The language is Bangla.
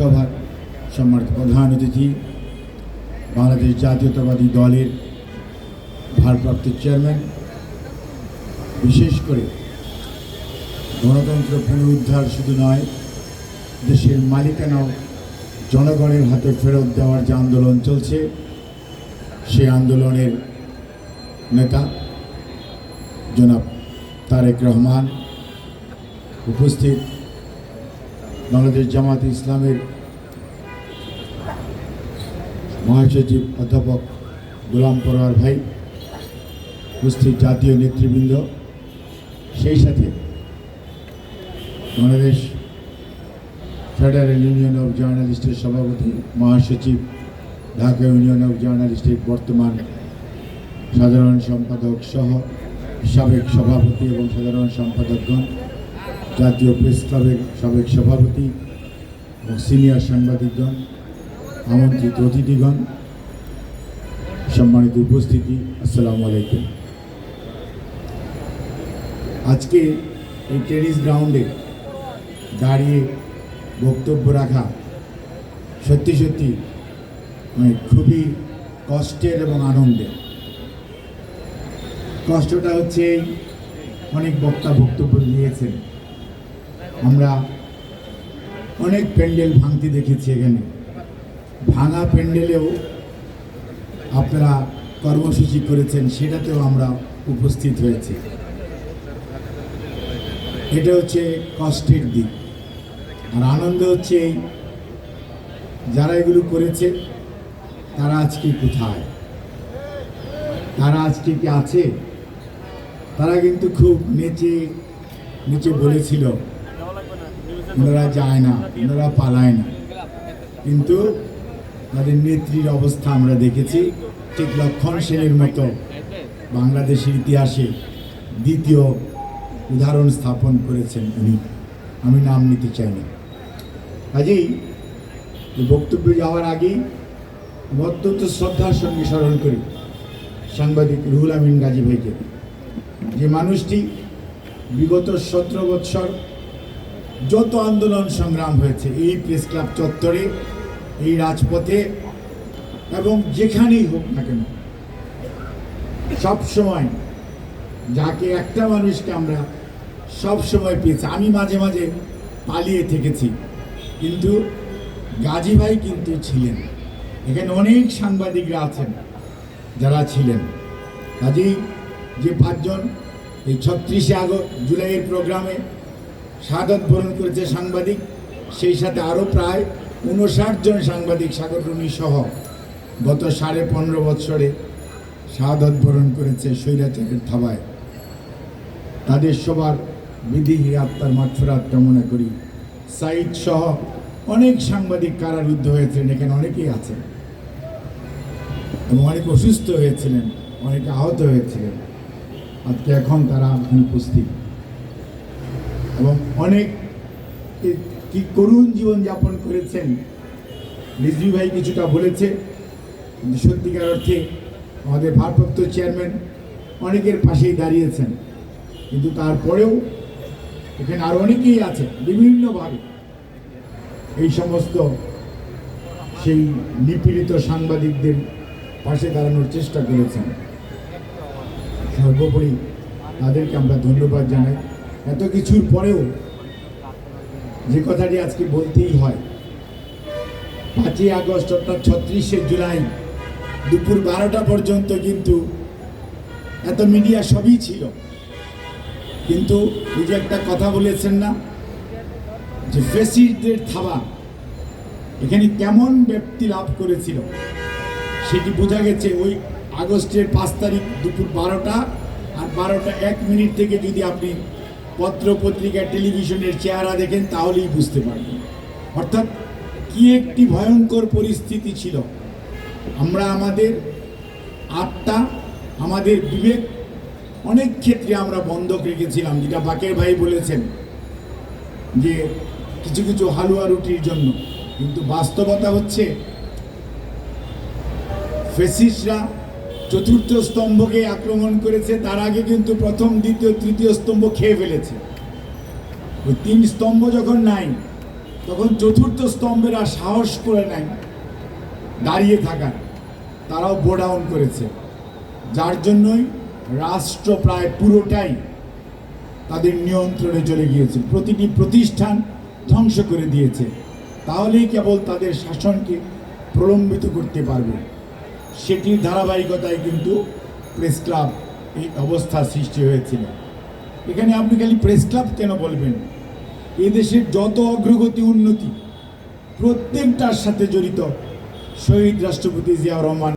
সভার সম্মানিত প্রধান অতিথি, বাংলাদেশ জাতীয়তাবাদী দলের ভারপ্রাপ্ত চেয়ারম্যান, বিশেষ করে গণতন্ত্র পুনরুদ্ধার শুধু নয়, দেশের মালিকানাও জনগণের হাতে ফেরত দেওয়ার যে আন্দোলন চলছে, সেই আন্দোলনের নেতা জনাব তারেক রহমান উপস্থিত বাংলাদেশ জামাত ইসলামের মহাসচিব অধ্যাপক গোলাম পরোয়ার ভাই, উপস্থিত জাতীয় নেতৃবৃন্দ, সেই সাথে বাংলাদেশ ফেডারেল ইউনিয়ন অফ জার্নালিস্টের সভাপতি, মহাসচিব, ঢাকা ইউনিয়ন অফ জার্নালিস্টের বর্তমান সাধারণ সম্পাদক সহ সাবেক সভাপতি এবং সাধারণ সম্পাদকগণ জাতীয় প্রেস ক্লাবের সাবেক সভাপতি এবং সিনিয়র সাংবাদিকগণ, আমন্ত্রিত অতিথিগণ, সম্মানিত উপস্থিতি, আসসালামু আলাইকুম। আজকে এই টেনিস গ্রাউন্ডে দাঁড়িয়ে বক্তব্য রাখা সত্যি সত্যি মানে খুবই কষ্টের এবং আনন্দের। কষ্টটা হচ্ছে অনেক বক্তা বক্তব্য দিয়েছেন। আমরা অনেক প্যান্ডেল ভাঙতে দেখেছি এখানে। ভাঙা প্যান্ডেলেও আপনারা কর্মসূচি করেছেন, সেটাতেও আমরা উপস্থিত হয়েছি। এটা হচ্ছে কষ্টের দিক আর আনন্দ হচ্ছে এই যারা এগুলো করেছে, তারা আজকে কোথায়? তারা আজকে কি আছে? তারা কিন্তু খুব নেচে, নিচে বলেছিল ওনারা যায় না, ওনারা পালায় না। কিন্তু তাদের নেত্রীর অবস্থা আমরা দেখেছি, ঠিক লক্ষণ সেনের মতো বাংলাদেশের ইতিহাসে দ্বিতীয় উদাহরণ স্থাপন করেছেন উনি। আমি নাম নিতে চাই না। কাজেই বক্তব্যে যাওয়ার আগেই অত্যন্ত শ্রদ্ধার সঙ্গে স্মরণ করি সাংবাদিক রুহুল আমিন গাজী ভাইকে, যে মানুষটি বিগত সতেরো বৎসর যত আন্দোলন সংগ্রাম হয়েছে, এই প্রেস ক্লাব চত্বরে, এই রাজপথে, এবং যেখানেই হোক না কেন সব সময় যাকে একটা মানুষকে আমরা সব সময় পেয়েছি, আমি মাঝে মাঝে পালিয়ে থেকেছি, কিন্তু গাজী ভাই কিন্তু ছিলেন। এখানে অনেক সাংবাদিকরা আছেন, যারা ছিলেন। কাজেই যে পাঁচজন, এই ছত্রিশে আগস্ট, জুলাইয়ের প্রোগ্রামে শাহাদত বরণ করেছে সাংবাদিক, সেই সাথে আরও প্রায় উনষাট জন সাংবাদিক, সাগর রুনি সহ। গত সাড়ে পনেরো বৎসরে শাহাদত বরণ করেছে স্বৈরাচারের থাবায়। তাদের সবার বিধি আত্মার মাঠফেরাত কামনা করি। সাইদ সহ অনেক সাংবাদিক কারারুদ্ধ হয়েছেন এখানে অনেকেই আছেন। এবং অনেক অসুস্থ হয়েছিলেন, অনেকে আহত হয়েছিলেন। আজকে এখন তারা উপস্থিত। এবং অনেক কি- করুণ জীবনযাপন করেছেন। রিজভি ভাই কিছুটা বলেছে সত্যিকার অর্থে আমাদের ভারপ্রাপ্ত চেয়ারম্যান অনেকের পাশেই দাঁড়িয়েছেন। কিন্তু তারপরেও এখানে আরও অনেকেই আছে বিভিন্নভাবে। এই সমস্ত সেই নিপীড়িত সাংবাদিকদের পাশে দাঁড়ানোর চেষ্টা করেছেন। সর্বোপরি তাদেরকে আমরা ধন্যবাদ জানাই। এত কিছুর পরেও যে কথাটি আজকে বলতেই হয়, পাঁচই আগস্ট অর্থাৎ ছত্রিশে জুলাই দুপুর বারোটা পর্যন্ত কিন্তু এত মিডিয়া সবই ছিল। কিন্তু ওই যে একটা কথা বলেছেন না, যে ফেসিডদের থাবা এখানে কেমন ব্যক্তি লাভ করেছিল, সেটি বোঝা গেছে ওই আগস্টের পাঁচ তারিখ দুপুর বারোটা আর বারোটা এক মিনিট থেকে যদি আপনি পত্র পত্রিকা টেলিভিশনের চেহারা দেখেন, তাহলেই বুঝতে পারবেন। অর্থাৎ কি একটি ভয়ঙ্কর পরিস্থিতি ছিল? আমরা আমাদের আত্মা, আমাদের বিবেক অনেক ক্ষেত্রে আমরা বন্ধক রেখেছিলাম, যেটা বাকের ভাই বলেছেন, যে কিছু কিছু হালুয়া রুটির জন্য। কিন্তু বাস্তবতা হচ্ছে, ফেসিসরা চতুর্থ স্তম্ভকে আক্রমণ করেছে, তার আগে কিন্তু প্রথম, দ্বিতীয়, তৃতীয় স্তম্ভ খেয়ে ফেলেছে। তিন স্তম্ভ যখন নাই, তখন চতুর্থ স্তম্ভেরা সাহস করে নেয় দাঁড়িয়ে থাকার। তারাও বোডাউন করেছে। যার জন্যই রাষ্ট্র প্রায় পুরোটাই তাদের নিয়ন্ত্রণে চলে গিয়েছে। প্রতিটি প্রতিষ্ঠান ধ্বংস করে দিয়েছে। তাহলেই কেবল তাদের শাসনকে প্রলম্বিত করতে পারবে। সেটির ধারাবাহিকতায় কিন্তু প্রেস ক্লাব এই অবস্থা সৃষ্টি হয়েছিল। এখানে আপনি খালি প্রেস ক্লাব কেন বলবেন? এদেশের যত অগ্রগতি উন্নতি, প্রত্যেকটার সাথে জড়িত শহীদ রাষ্ট্রপতি জিয়াউর রহমান